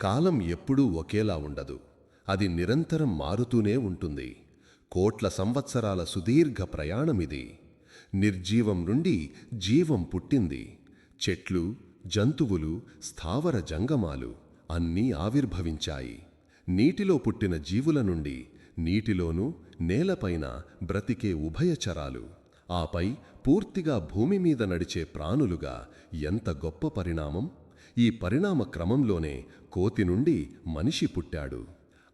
కాలం ఎప్పుడూ ఒకేలా ఉండదు. అది నిరంతరం మారుతూనే ఉంటుంది. కోట్ల సంవత్సరాల సుదీర్ఘ ప్రయాణమిది. నిర్జీవం నుండి జీవం పుట్టింది. చెట్లు జంతువులు స్థావర జంగమాలు అన్నీ ఆవిర్భవించాయి. నీటిలో పుట్టిన జీవుల నుండి నీటిలోనూ నేలపైన బ్రతికే ఉభయచరాలు ఆపై పూర్తిగా భూమి మీద నడిచే ప్రాణులుగా ఎంత గొప్ప పరిణామం? ఈ పరిణామ క్రమంలోనే కోతి నుండి మనిషి పుట్టాడు.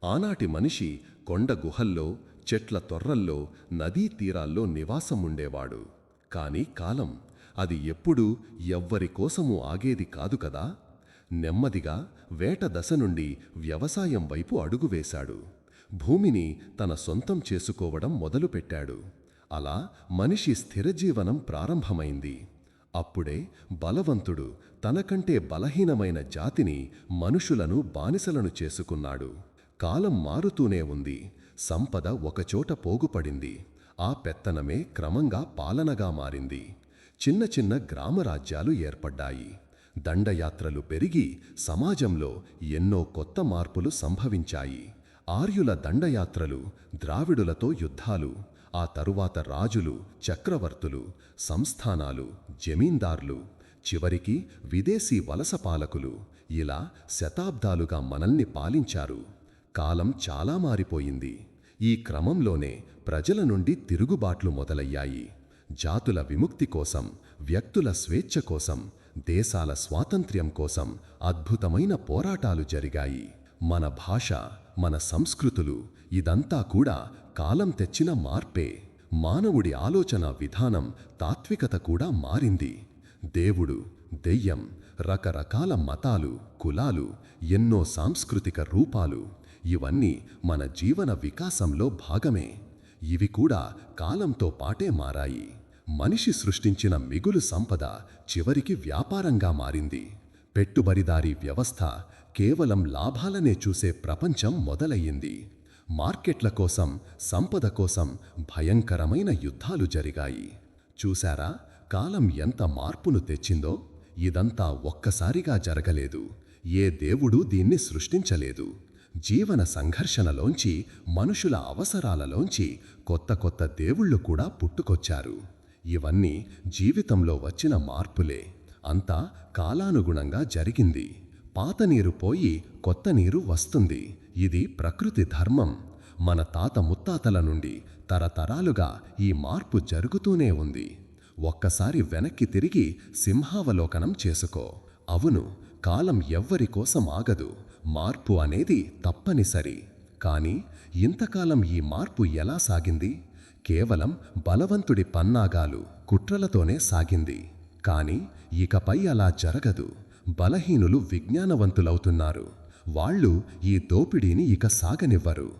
ఆనాటి మనిషి కొండ గుహల్లో చెట్ల తొర్రల్లో నదీ తీరాల్లో నివాసం ఉండేవాడు కాని కాలం అది ఎప్పుడూ ఎవ్వరి కోసము ఆగేది కాదు కదా? నెమ్మదిగా వేట దశ నుండి వ్యవసాయం వైపు అడుగువేశాడు భూమిని తన సొంతం చేసుకోవడం మొదలుపెట్టాడు. అలా మనిషి స్థిరజీవనం ప్రారంభమైంది. అప్పుడే బలవంతుడు తనకంటే బలహీనమైన జాతిని మనుషులను బానిసలను చేసుకున్నాడు. కాలం మారుతూనే ఉంది. సంపద ఒకచోట పోగుపడింది. ఆ పెత్తనమే క్రమంగా పాలనగా మారింది. చిన్న చిన్న గ్రామరాజ్యాలు ఏర్పడ్డాయి. దండయాత్రలు పెరిగి సమాజంలో ఎన్నో కొత్త మార్పులు సంభవించాయి. ఆర్యుల దండయాత్రలు ద్రావిడులతో యుద్ధాలు ఆ తరువాత రాజులు చక్రవర్తులు సంస్థానాలు జమీందార్లు చివరికి విదేశీ వలస పాలకులు ఇలా శతాబ్దాలుగా మనల్ని పాలించారు. కాలం చాలా మారిపోయింది. ఈ క్రమంలోనే ప్రజల నుండి తిరుగుబాట్లు మొదలయ్యాయి. జాతుల విముక్తి కోసం వ్యక్తుల స్వేచ్ఛ కోసం దేశాల స్వాతంత్ర్యం కోసం అద్భుతమైన పోరాటాలు జరిగాయి. మన భాష మన సంస్కృతులు ఇదంతా కూడా కాలం తెచ్చిన మార్పే. మానవుడి ఆలోచన విధానం తాత్వికత కూడా మారింది. దేవుడు దెయ్యం రకరకాల మతాలు కులాలు ఎన్నో సాంస్కృతిక రూపాలు ఇవన్నీ మన జీవన వికాసంలో భాగమే. ఇవి కూడా కాలంతో పాటే మారాయి. మనిషి సృష్టించిన మిగులు సంపద చివరికి వ్యాపారంగా మారింది. పెట్టుబడిదారీ వ్యవస్థ కేవలం లాభాలనే చూసే ప్రపంచం మొదలయ్యింది. మార్కెట్ల కోసం సంపద కోసం భయంకరమైన యుద్ధాలు జరిగాయి. చూశారా? కాలం ఎంత మార్పును తెచ్చిందో? ఇదంతా ఒక్కసారిగా జరగలేదు. ఏ దేవుడు దీన్ని సృష్టించలేదు. జీవన సంఘర్షణలోంచి మనుషుల అవసరాలలోంచి కొత్త కొత్త దేవుళ్ళు కూడా పుట్టుకొచ్చారు. ఇవన్నీ జీవితంలో వచ్చిన మార్పులే. అంతా కాలానుగుణంగా జరిగింది. పాత నీరు పోయి కొత్త నీరు వస్తుంది. ఇది ప్రకృతి ధర్మం. మన తాత ముత్తాతల నుండి తరతరాలుగా ఈ మార్పు జరుగుతూనే ఉంది. ఒక్కసారి వెనక్కి తిరిగి సింహావలోకనం చేసుకో. అవును కాలం ఎవ్వరి కోసం ఆగదు. మార్పు అనేది తప్పనిసరి. కాని ఇంతకాలం ఈ మార్పు ఎలా సాగింది? కేవలం బలవంతుడి పన్నాగాలు కుట్రలతోనే సాగింది. కాని ఇకపై అలా జరగదు. బలహీనులు విజ్ఞానవంతులవుతున్నారు. వాళ్ళు ఈ దోపిడీని ఇక సాగనివ్వరు.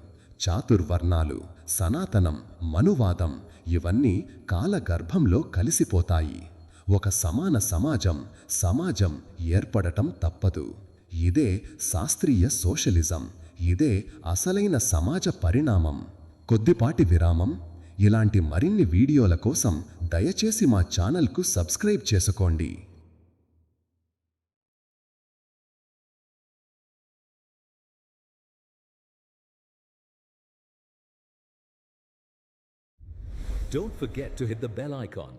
చాతుర్వర్ణాలు సనాతనం మనువాదం ఇవన్నీ కాలగర్భంలో కలిసిపోతాయి. ఒక సమాన సమాజం సమాజం ఏర్పడటం తప్పదు. ఇదే శాస్త్రీయ సోషలిజం ఇదే అసలైన సమాజ పరిణామం. కొద్దిపాటి విరామం. ఇలాంటి మరిన్ని వీడియోల కోసం దయచేసి మా ఛానల్కు సబ్స్క్రైబ్ చేసుకోండి. Don't forget to hit the bell icon